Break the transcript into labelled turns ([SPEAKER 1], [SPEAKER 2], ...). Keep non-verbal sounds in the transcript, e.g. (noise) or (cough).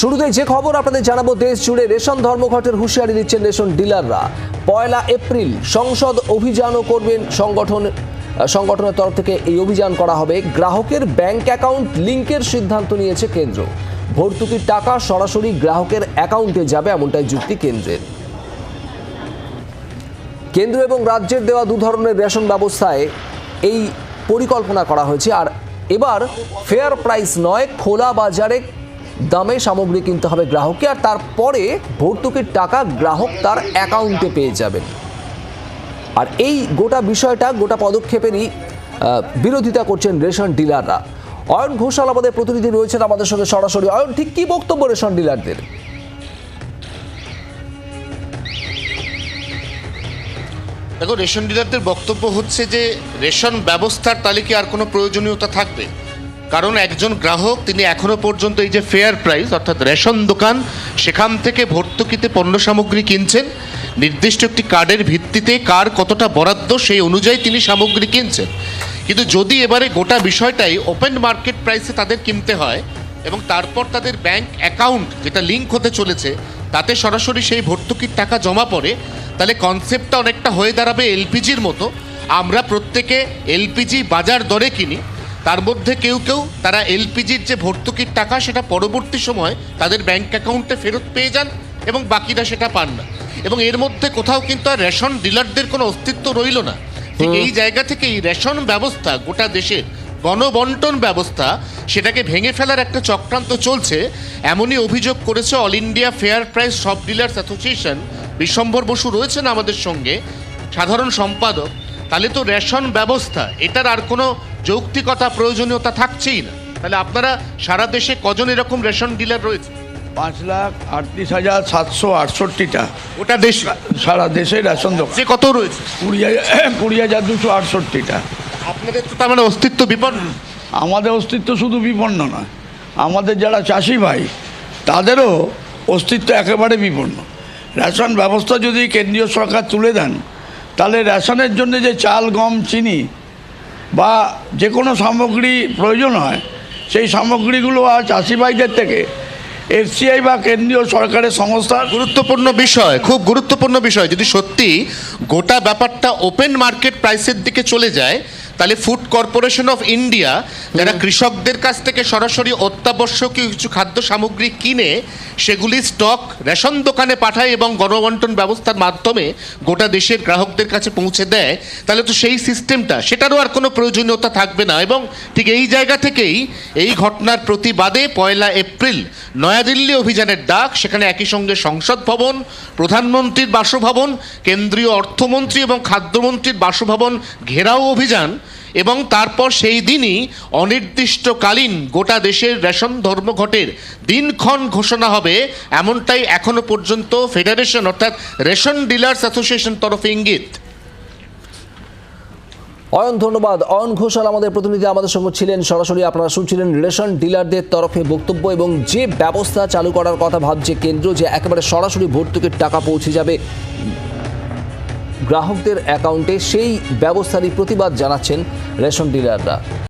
[SPEAKER 1] শুরুতে যে খবর আপনাদের জানাব, দেশ জুড়ে রেশন ধর্মঘটের হুঁশিয়ারি দিচ্ছেন রেশন ডিলাররা। পয়লা এপ্রিল সংসদ অভিযানও করবেন সংগঠন সংগঠনের তরফ থেকে এই অভিযান করা হবে। গ্রাহকের ব্যাংক অ্যাকাউন্ট লিঙ্কের সিদ্ধান্ত নিয়েছে কেন্দ্র। ভর্তুকির টাকা সরাসরি গ্রাহকের অ্যাকাউন্টে যাবে এমনটাই যুক্তি কেন্দ্রের। কেন্দ্র এবং রাজ্যের দেওয়া দু ধরনের রেশন ব্যবস্থায় এই পরিকল্পনা করা হয়েছে। আর এবার ফেয়ার প্রাইস নয়, খোলা বাজারে দামে সামগ্রী কিনতে হবে গ্রাহককে আর তারপরে ভর্তুকির টাকা গ্রাহক তার অ্যাকাউন্টে পেয়ে যাবেন। আর এই গোটা বিষয়টা, গোটা পদক্ষেপেরই বিরোধিতা করছেন রেশন ডিলাররা। অয়ন ঘোষাল আমাদের প্রতিনিধি রয়েছেন আমাদের সঙ্গে সরাসরি। অয়ন, ঠিক কী বক্তব্য রেশন ডিলারদের?
[SPEAKER 2] দেখো, রেশন ডিলারদের বক্তব্য হচ্ছে যে, রেশন ব্যবস্থার তালিকায় আর কোনো প্রয়োজনীয়তা থাকবে? কারণ একজন গ্রাহক, তিনি এখনও পর্যন্ত এই যে ফেয়ার প্রাইস অর্থাৎ রেশন দোকান, সেখান থেকে ভর্তুকিতে পণ্য সামগ্রী কিনছেন। নির্দিষ্ট একটি কার্ডের ভিত্তিতে কার কতটা বরাদ্দ, সেই অনুযায়ী তিনি সামগ্রী কিনছেন। কিন্তু যদি এবারে গোটা বিষয়টাই ওপেন মার্কেট প্রাইসে তাদের কিনতে হয় এবং তারপর তাদের ব্যাংক অ্যাকাউন্ট যেটা লিঙ্ক হতে চলেছে, তাতে সরাসরি সেই ভর্তুকির টাকা জমা পড়ে, তাহলে কনসেপ্টটা অনেকটা হয়ে দাঁড়াবে এলপিজির মতো। আমরা প্রত্যেকে এলপিজি বাজার দরে কিনি তার মধ্যে কেউ কেউ তারা এলপিজির যে ভর্তুকির টাকা সেটা পরবর্তী সময় তাদের ব্যাংক অ্যাকাউন্টে ফেরত পেয়ে যান এবং বাকিরা সেটা পান না। এবং এর মধ্যে কোথাও কিন্তু আর রেশন ডিলারদের কোনো অস্তিত্ব রইল না। ঠিক এই জায়গা থেকে এই রেশন ব্যবস্থা গোটা দেশের গণবন্টন ব্যবস্থা সেটাকে ভেঙে ফেলার একটা চক্রান্ত চলছে। এমনই অভিযোগ করেছে all India fair price shop dealers association. Bishwambhar Basu রয়েছেন আমাদের সঙ্গে। সাধারণ সম্পাদক। তাহলে তো রেশন ব্যবস্থা এটার আর কোনো যৌক্তিকতা প্রয়োজনীয়তা থাকছেই না। তাহলে আপনারা সারা দেশে কজন এরকম রেশন ডিলার রয়েছে?
[SPEAKER 3] পাঁচ লাখ আটত্রিশ হাজার সাতশো আটষট্টিটা।
[SPEAKER 2] ওটা দেশ?
[SPEAKER 3] সারা দেশে রেশন দোকান।
[SPEAKER 2] যে কত রয়েছে?
[SPEAKER 3] কুড়ি হাজার (clears throat) কুড়ি হাজার দুশো আটষট্টিটা।
[SPEAKER 2] আপনাদের তো তার মানে অস্তিত্ব বিপন্ন।
[SPEAKER 3] আমাদের অস্তিত্ব শুধু বিপন্ন নয়। আমাদের যারা চাষি ভাই তাদেরও অস্তিত্ব একেবারে বিপন্ন। রেশন ব্যবস্থা যদি কেন্দ্রীয় সরকার তুলে দেন তাহলে রেশনের জন্য যে চাল গম চিনি বা যে কোনো সামগ্রী প্রয়োজন হয়, সেই সামগ্রীগুলো আর চাষি ভাইদের থেকে এফসিআই বা কেন্দ্রীয় সরকারের সংস্থা
[SPEAKER 2] গুরুত্বপূর্ণ বিষয়, খুব গুরুত্বপূর্ণ বিষয়। যদি সত্যি গোটা ব্যাপারটা ওপেন মার্কেট প্রাইসের দিকে চলে যায় তাহলে ফুড কর্পোরেশন অফ ইন্ডিয়া যারা কৃষকদের কাছ থেকে সরাসরি অত্যাবশ্যকীয় কিছু খাদ্য সামগ্রী কিনে সেগুলি স্টক রেশন দোকানে পাঠায় এবং গণবন্টন ব্যবস্থার মাধ্যমে গোটা দেশের গ্রাহকদের কাছে পৌঁছে দেয় তাহলে তো সেই সিস্টেমটা সেটারও আর কোনো প্রয়োজনীয়তা থাকবে না। এবং ঠিক এই জায়গা থেকেই এই ঘটনার প্রতিবাদে পয়লা এপ্রিল নয়াদিল্লি অভিযানের ডাক সেখানে একই সঙ্গে সংসদ ভবন প্রধানমন্ত্রীর বাসভবন কেন্দ্রীয় অর্থমন্ত্রী এবং খাদ্যমন্ত্রীর বাসভবন ঘেরাও অভিযান এবং তারপর সেই দিনই অনির্দিষ্টকালীন গোটা দেশের রেশন ধর্মঘটের দিনক্ষণ ঘোষণা হবে, এমনটাই এখনও পর্যন্ত ফেডারেশন, অর্থাৎ রেশন ডিলার্স অ্যাসোসিয়েশন তরফে ইঙ্গিত।
[SPEAKER 1] অয়ন, ধন্যবাদ। অয়ন ঘোষাল আমাদের প্রতিনিধি, আমাদের সঙ্গে ছিলেন। সরাসরি আপনারা শুনছিলেন রেশন ডিলারদের তরফে বক্তব্য এবং যে ব্যবস্থা চালু করার কথা ভাবছে কেন্দ্র, যে একেবারে সরাসরি ভর্তুকির টাকা পৌঁছে যাবে। গ্রাহকদের অ্যাকাউন্টে সেই ব্যবস্থারই প্রতিবাদ জানাচ্ছেন রেশন ডিলাররা।